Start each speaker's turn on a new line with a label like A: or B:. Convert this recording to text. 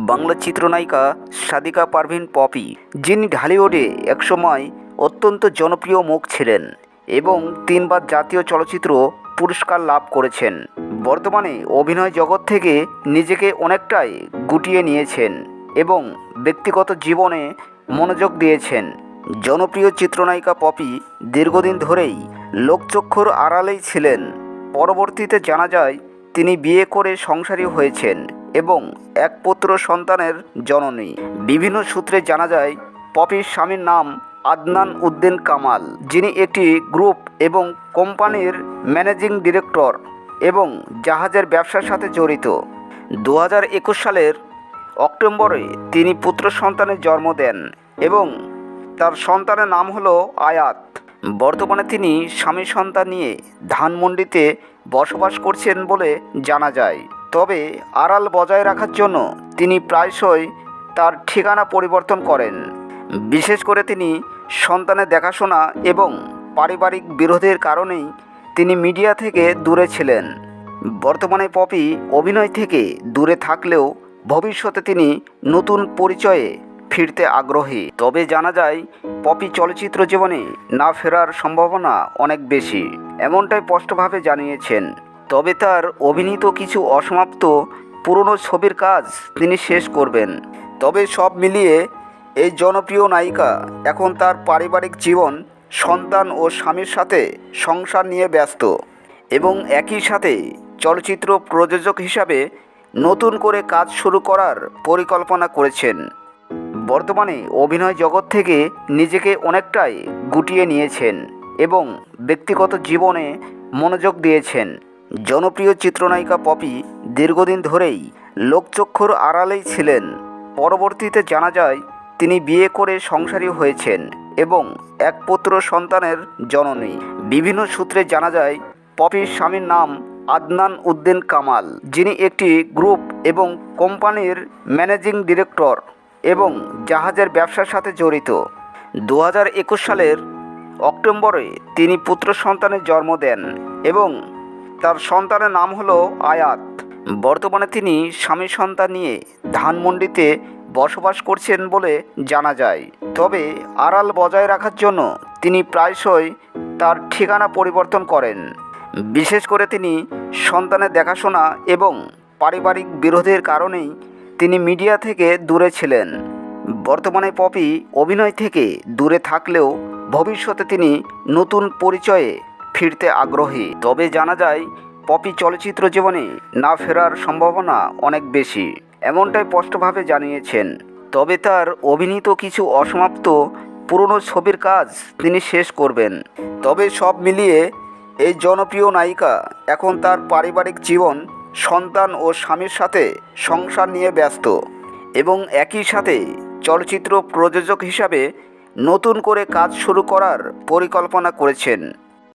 A: বাংলা চিত্রনায়িকা সাদিকা পারভিন পপি, যিনি ঢালিউডে একসময় অত্যন্ত জনপ্রিয় মুখ ছিলেন এবং তিনবার জাতীয় চলচ্চিত্র পুরস্কার লাভ করেছেন। বর্তমানে অভিনয় জগৎ থেকে নিজেকে অনেকটাই গুটিয়ে নিয়েছেন এবং ব্যক্তিগত জীবনে মনোযোগ দিয়েছেন। জনপ্রিয় চিত্রনায়িকা পপি দীর্ঘদিন ধরেই লোকচক্ষুর আড়ালেই ছিলেন। পরবর্তীতে জানা যায়, তিনি বিয়ে করে সংসারী হয়েছেন। এবং এক পুত্র সন্তানের জননী। বিভিন্ন সূত্রে জানা যায় পপির স্বামীর নাম আদনান উদ্দিন কামাল, যিনি একটি গ্রুপ এবং কোম্পানির ম্যানেজিং ডিরেক্টর এবং জাহাজের ব্যবসার সাথে জড়িত। দু একুশ সালের অক্টোবরে তিনি পুত্র সন্তানের জন্ম দেন এবং তার সন্তানের নাম হলো আয়াত। বর্তমানে তিনি স্বামী সন্তান নিয়ে ধানমন্ডিতে বসবাস করছেন বলে জানা যায়। তবে আড়াল বজায় রাখার জন্য তিনি প্রায়শই তার ঠিকানা পরিবর্তন করেন। বিশেষ করে তিনি সন্তানের দেখাশোনা এবং পারিবারিক বিরোধের কারণেই তিনি মিডিয়া থেকে দূরে ছিলেন। বর্তমানে পপি অভিনয় থেকে দূরে থাকলেও ভবিষ্যতে তিনি নতুন পরিচয়ে ফিরতে আগ্রহী। তবে জানা যায়, পপি চলচ্চিত্র জীবনে না ফেরার সম্ভাবনা অনেক বেশি, এমনটাই স্পষ্টভাবে জানিয়েছেন তবে তার অভিনীত কিছু অসমাপ্ত পুরনো ছবির কাজ তিনি শেষ করবেন। তবে সব মিলিয়ে এই জনপ্রিয় নায়িকা এখন তার পারিবারিক জীবন, সন্তান ও স্বামীর সাথে সংসার নিয়ে ব্যস্ত এবং একই সাথে চলচ্চিত্র প্রযোজক হিসাবে নতুন করে কাজ শুরু করার পরিকল্পনা করেছেন। বর্তমানে অভিনয় জগৎ থেকে নিজেকে অনেকটাই গুটিয়ে নিয়েছেন এবং ব্যক্তিগত জীবনে মনোযোগ দিয়েছেন। জনপ্রিয় চিত্রনায়িকা পপি দীর্ঘদিন ধরেই লোকচক্ষুর আড়ালেই ছিলেন। পরবর্তীতে জানা যায়, তিনি বিয়ে করে সংসারী হয়েছেন এবং এক পুত্র সন্তানের জননী। বিভিন্ন সূত্রে জানা যায়, পপির স্বামীর নাম আদনান উদ্দিন কামাল, যিনি একটি গ্রুপ এবং কোম্পানির ম্যানেজিং ডিরেক্টর এবং জাহাজের ব্যবসার সাথে জড়িত। দু হাজার একুশ সালের অক্টোবরে তিনি পুত্র সন্তানের জন্ম দেন এবং তার সন্তানের নাম হলো আয়াত। বর্তমানে তিনি স্বামী সন্তান নিয়ে ধানমন্ডিতে বসবাস করছেন বলে জানা যায়। তবে আড়াল বজায় রাখার জন্য তিনি প্রায়শই তার ঠিকানা পরিবর্তন করেন। বিশেষ করে তিনি সন্তানের দেখাশোনা এবং পারিবারিক বিরোধের কারণেই তিনি মিডিয়া থেকে দূরে ছিলেন। বর্তমানে পপি অভিনয় থেকে দূরে থাকলেও ভবিষ্যতে তিনি নতুন পরিচয়ে ফিরতে আগ্রহী। তবে জানা যায়, পপি চলচ্চিত্র জীবনে না ফেরার সম্ভাবনা অনেক বেশি, এমনটাই স্পষ্টভাবে জানিয়েছেন। তবে তার অভিনীত কিছু অসমাপ্ত পুরনো ছবির কাজ তিনি শেষ করবেন। তবে সব মিলিয়ে এই জনপ্রিয় নায়িকা এখন তার পারিবারিক জীবন, সন্তান ও স্বামীর সাথে সংসার নিয়ে ব্যস্ত এবং একই সাথে চলচ্চিত্র প্রযোজক হিসাবে নতুন করে কাজ শুরু করার পরিকল্পনা করেছেন।